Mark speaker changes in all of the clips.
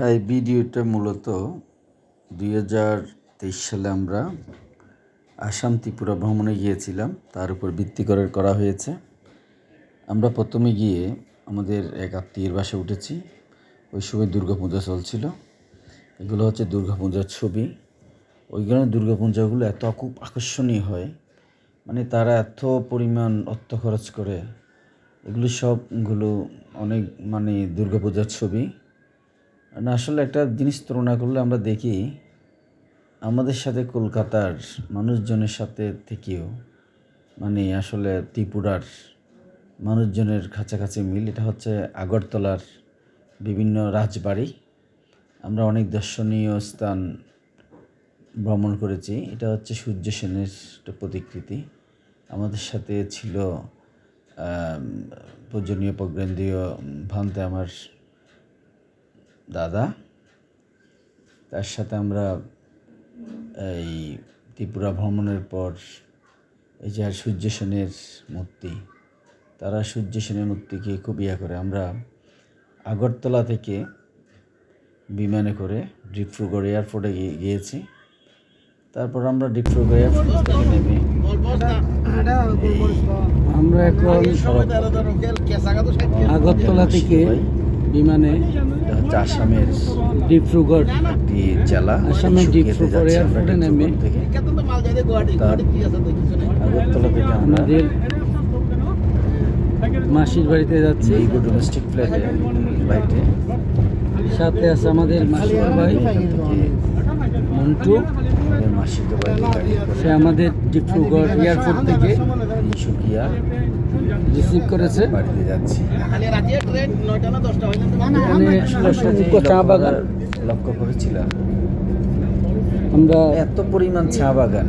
Speaker 1: এই ভিডিওটা মূলত দুই হাজার তেইশ সালে আমরা আসাম ত্রিপুরা ভ্রমণে গিয়েছিলাম। তার উপর ভিত্তি করে করা হয়েছে। আমরা প্রথমে গিয়ে আমাদের এক আত্মীয়ের বাসে উঠেছি। ওই সময় দুর্গাপূজা চলছিল। এগুলো হচ্ছে দুর্গাপূজার ছবি। ওইখানে দুর্গাপূজাগুলো এত খুব আকর্ষণীয় হয়। মানে তারা এত পরিমাণ অর্থ খরচ করে। এগুলো সবগুলো অনেক মানে দুর্গাপূজার ছবি। আসলে একটা জিনিস তুলনা করলে আমরা দেখি, আমাদের সাথে কলকাতার মানুষজনের সাথে থেকেও মানে আসলে ত্রিপুরার মানুষজনের কাছাকাছি মিল, এটা হচ্ছে আগরতলার বিভিন্ন রাজবাড়ি। আমরা অনেক দর্শনীয় স্থান ভ্রমণ করেছি, এটা হচ্ছে সূর্য সেনের একটা প্রতিকৃতি। আমাদের সাথে ছিল পূজনীয় প্রজ্ঞেন্দ্রীয় ভান্তে আমার দাদা। তার সাথে আমরা এই ত্রিপুরা ভ্রমণের পর এই যে আর সূর্য সেনের মূর্তি তারা সূর্য সেনের মূর্তিকে খুব ইয়া করে। আমরা আগরতলা থেকে বিমানে করে ডিব্রুগড় এয়ারপোর্টে গিয়ে- গিয়েছি। তারপর আমরা ডিব্রুগড় এয়ারপোর্ট থেকে নেমে
Speaker 2: আমরা এখন আগরতলা থেকে বিমানে
Speaker 1: এটা হচ্ছে আসামের
Speaker 2: ডিব্রুগড়
Speaker 1: একটি জেলা।
Speaker 2: আসামের ডিব্রুগড় এয়ারপোর্টে নেমে
Speaker 1: আগরতলা থেকে
Speaker 2: আমাদের মাসির বাড়িতে যাচ্ছি।
Speaker 1: ইগো ডোমেস্টিক ফ্লাইটে ফ্লাইটে
Speaker 2: সাথে আছে আমাদের মাসির ভাই। মন্টু।
Speaker 1: মাসির গাড়ি
Speaker 2: সে আমাদের ডিব্রুগড় এয়ারপোর্ট থেকে।
Speaker 1: শুকিয়া
Speaker 2: রিসিভ করেছে।
Speaker 1: বাড়িতে যাচ্ছি।
Speaker 2: চা বাগান।
Speaker 1: লক্ষ্য করেছিলাম।
Speaker 2: আমরা
Speaker 1: এত পরিমাণ চা বাগান।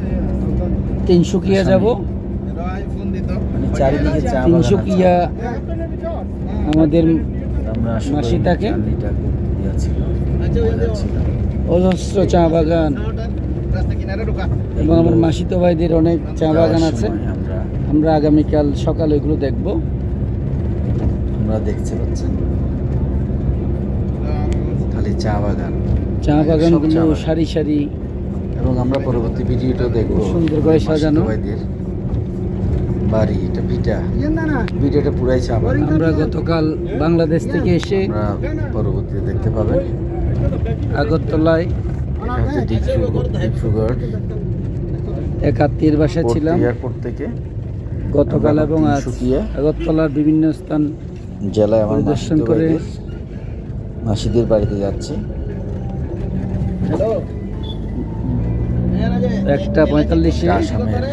Speaker 2: তিনশুকিয়া যাব।
Speaker 1: মানে চারিদিকে চা
Speaker 2: তিনশুকিয়া আমাদের
Speaker 1: আমরা
Speaker 2: মাসি
Speaker 1: ছিল
Speaker 2: অজস্র চা বাগান। এবং আমার মাসিতো ভাইদের অনেক চা বাগান আছে।
Speaker 1: আমরা
Speaker 2: আগামীকাল সকালে ওইগুলো দেখব।
Speaker 1: আমরা দেখতে পাচ্ছেন। খালি চা বাগান।
Speaker 2: চা বাগানগুলো সারি সারি।
Speaker 1: এবং আমরা পরবর্তী ভিডিওটা দেখব।
Speaker 2: সুন্দর করে সাজানো।
Speaker 1: বাড়ি এটা ভিটা। ভিডিওটা পুরাই চা বাগান।
Speaker 2: আমরা গতকাল বাংলাদেশ থেকে এসে
Speaker 1: আমরা পরবর্তীতে দেখতে পাবেন।
Speaker 2: আগরতলায়
Speaker 1: এটা হচ্ছে
Speaker 2: এক আত্মীয়ের বাসায় ছিলাম।
Speaker 1: এয়ারপোর্ট থেকে।
Speaker 2: গতকাল এবং আগরতলার বিভিন্ন স্থান
Speaker 1: জেলায় আমার
Speaker 2: পরিদর্শন
Speaker 1: মাসিতো
Speaker 2: করে-
Speaker 1: মাসিদের বাড়িতে যাচ্ছি।
Speaker 2: একটা পঁয়তাল্লিশে
Speaker 1: আসামের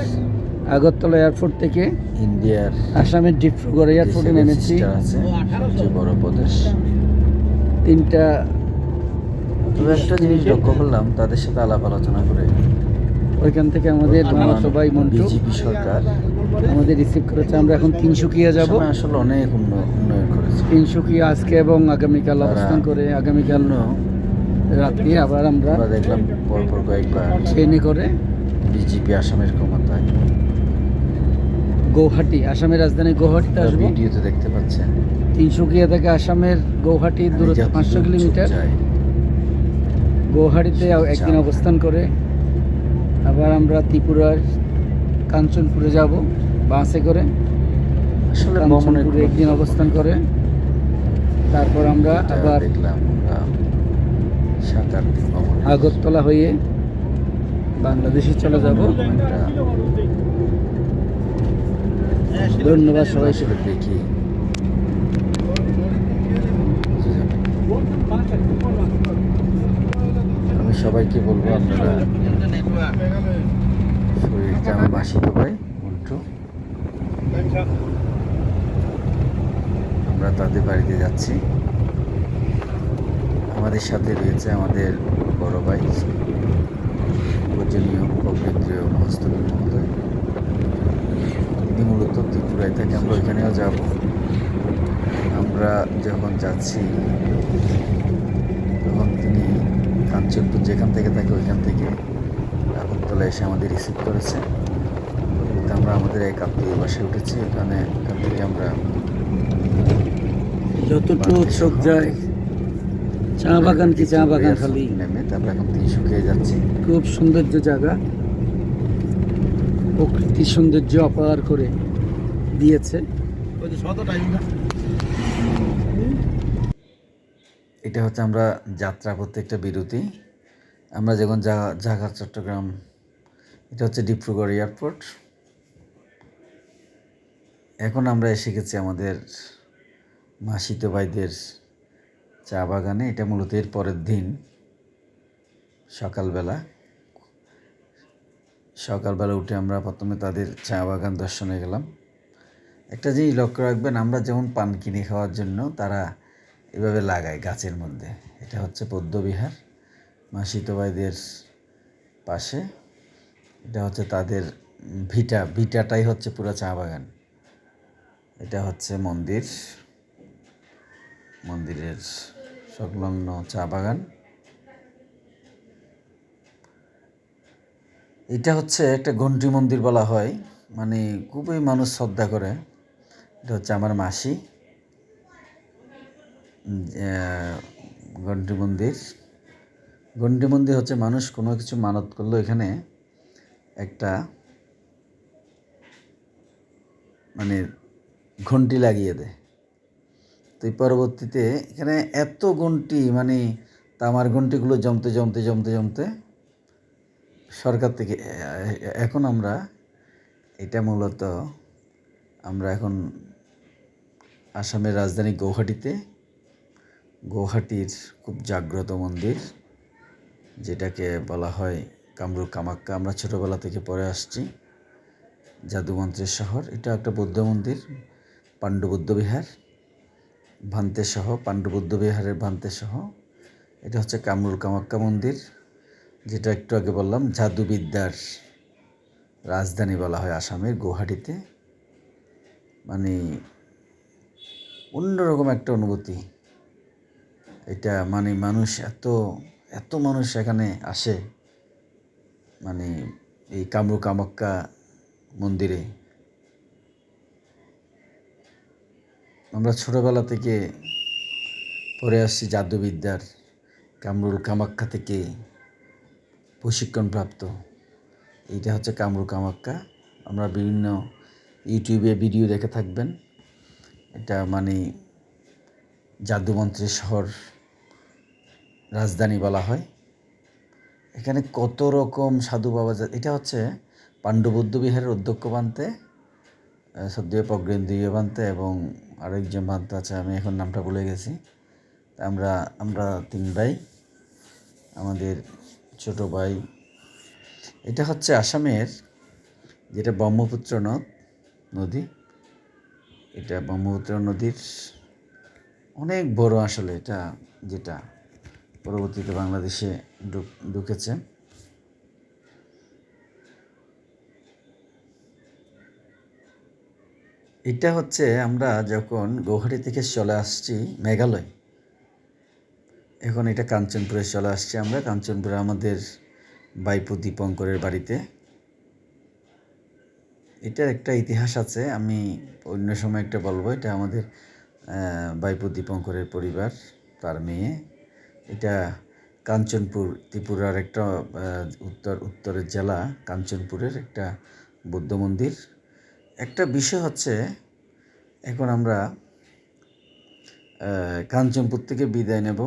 Speaker 2: আগরতলা এয়ারপোর্ট থেকে
Speaker 1: ইন্ডিয়ার
Speaker 2: আসামের ডিব্রুগড় এয়ারপোর্টে নেমেছি।
Speaker 1: আছে বড় প্রদেশ।
Speaker 2: তিনটা
Speaker 1: একটা জিনিস লক্ষ্য করলাম তাদের সাথে আলাপ আলোচনা করে
Speaker 2: ওইখান থেকে আমাদের মন্টু
Speaker 1: বিজেপি সরকার।
Speaker 2: আমাদের রিসিভ করেছে। আমরা এখন তিনশুকিয়া যাব।
Speaker 1: আসলে অনেক উন্ন- উন্নয়ন করেছে।
Speaker 2: তিনশুকিয়া আজকে এবং আগামীকাল অবস্থান করে আগামীকাল রাত্রি আবার আমরা
Speaker 1: দেখলাম পরপর কয়েকবার
Speaker 2: ট্রেনে করে
Speaker 1: বিজেপি আসামের ক্ষমতায়।
Speaker 2: গৌহাটি আসামের রাজধানী গৌহাটিতে আসব।
Speaker 1: ভিডিওতে দেখতে পাচ্ছেন।
Speaker 2: তিনশুকিয়া থেকে আসামের গৌহাটির দূরত্ব পাঁচশো কিলোমিটার। গৌহাটিতে একদিন অবস্থান করে আবার আমরা ত্রিপুরার কাঞ্চনপুরে যাব বাসে করে।
Speaker 1: আসলে
Speaker 2: কাঞ্চনপুরে একদিন অবস্থান করে। তারপর আমরা আবার আগরতলা হয়ে বাংলাদেশে চলে যাব। ধন্যবাদ সবাই
Speaker 1: আসলে দেখি। সবাইকে বলব আপনারা শরীরটা আমার মাসিতো ভাই মন্টু আমরা তাদের বাড়িতে যাচ্ছি। আমাদের সাথে রয়েছে আমাদের বড় ভাই, পূজনীয় প্রকেন্দ্রীয় হস্তবীর মহোদয়। তিনি মূলত ত্রিপুরায় থাকে, আমরা ওইখানেও যাব। আমরা যখন যাচ্ছি কাঞ্চনপুর যেখান থেকে থাকে ওইখান থেকে আগরতলা এসে আমাদের রিসিভ করেছে। তো আমরা আমাদের এক আত্মীয় বাসায় উঠেছি এখানে এখান থেকে আমরা
Speaker 2: যতটুকু চোখ যায় চা বাগান কি চা বাগান খালি?
Speaker 1: নেমে তারপর এখন তিনসুকিয়া যাচ্ছি।
Speaker 2: খুব সৌন্দর্য জায়গা। প্রকৃতির সৌন্দর্য অপার করে দিয়েছে।
Speaker 1: এটা হচ্ছে আমরা যাত্রা করতে একটা বিরতি। আমরা যখন জা- ঢাকা, চট্টগ্রাম, এটা হচ্ছে ডিব্রুগড় এয়ারপোর্ট। এখন আমরা এসে গেছি আমাদের মাসিতো ভাইদের চা বাগানে। এটা মূলত এর পরের দিন, সকালবেলা। সকালবেলা উঠে আমরা প্রথমে তাদের চা বাগান দর্শনে গেলাম। একটা জিনিস লক্ষ্য রাখবেন, আমরা যেমন পান কিনে খাওয়ার জন্য, তারা এভাবে লাগায় গাছের মধ্যে। এটা হচ্ছে পদ্মবিহার মা সীতবাইদের পাশে। এটা হচ্ছে তাদের ভিটা, ভিটাটাই হচ্ছে পুরো চা বাগান। এটা হচ্ছে মন্দির। মন্দিরের সংলগ্ন চা বাগান। এটা হচ্ছে একটা ঘণ্টি মন্দির বলা হয়। মানে খুবই মানুষ শ্রদ্ধা করে। এটা হচ্ছে আমার মাসি। গন্ডি মন্দির। গন্ডি মন্দির হচ্ছে মানুষ কোনো কিছু মানত করল এখানে একটা মানে ঘন্টি লাগিয়ে দেয়। তো এই পরবর্তীতে এখানে এত ঘন্টি মানে তামার ঘন্টিগুলো জমতে জমতে জমতে জমতে সরকার থেকে, এখন আমরা এটা মূলত আমরা এখন আসামের রাজধানী গৌহাটিতে গৌহাটির খুব জাগ্রত মন্দির, যেটাকে বলা হয় কামরূপ কামাক্কা। আমরা ছোটোবেলা থেকে পড়ে আসছি, জাদুমন্ত্রের শহর। এটা একটা বৌদ্ধ মন্দির, পাণ্ডু বৌদ্ধ বিহার, ভান্তে সহ, পাণ্ডু বৌদ্ধ বিহারের ভান্তে সহ। এটা হচ্ছে কামরুল কামাক্কা মন্দির, যেটা একটু আগে বললাম, জাদুবিদ্যার রাজধানী বলা হয় আসামের গৌহাটিতে। মানে অন্যরকম একটা অনুভূতি। এটা মানে মানুষ এত এত মানুষ এখানে আসে মানে এই কামরু কামাক্কা মন্দিরে। আমরা ছোটোবেলা থেকে পড়ে আসছি জাদুবিদ্যার কামরুল কামাক্কা থেকে প্রশিক্ষণপ্রাপ্ত। এইটা হচ্ছে কামরু কামাক্কা। আমরা বিভিন্ন ইউটিউবে ভিডিও দেখে থাকবেন। এটা মানে জাদুমন্ত্রের শহর। রাজধানী বলা হয়। এখানে কত রকম সাধু বাবা এটা হচ্ছে পাণ্ডবৌদ্ধ বিহারের অধ্যক্ষ বানতে সদ্য প্রজ্ঞেন্দ্রীয় বানতে এবং আরেকজন বানতে আছে, আমি এখন নামটা ভুলে গেছি। আমরা আমরা তিন ভাই, আমাদের ছোট ভাই। এটা হচ্ছে আসামের যেটা ব্রহ্মপুত্র নদ নদী। এটা ব্রহ্মপুত্র নদীর অনেক বড় আসলে এটা যেটা। পরবর্তীতে বাংলাদেশে ঢুক- ঢুকেছে। এটা হচ্ছে আমরা যখন গৌহাটি থেকে চলে আসছি মেঘালয়, এখন এটা কাঞ্চনপুরে চলে আসছি আমরা। কাঞ্চনপুরে আমাদের বাইপু দীপঙ্করের বাড়িতে। এটার একটা ইতিহাস আছে, আমি অন্য সময় একটা বলব। এটা আমাদের বাইপু দীপঙ্করের পরিবার, তার মেয়ে। এটা কাঞ্চনপুর, ত্রিপুরার একটা উত্তর, উত্তরের জেলা, কাঞ্চনপুরের একটা বৌদ্ধ মন্দির। একটা বিষয় হচ্ছে, এখন আমরা কাঞ্চনপুর থেকে বিদায় নেব।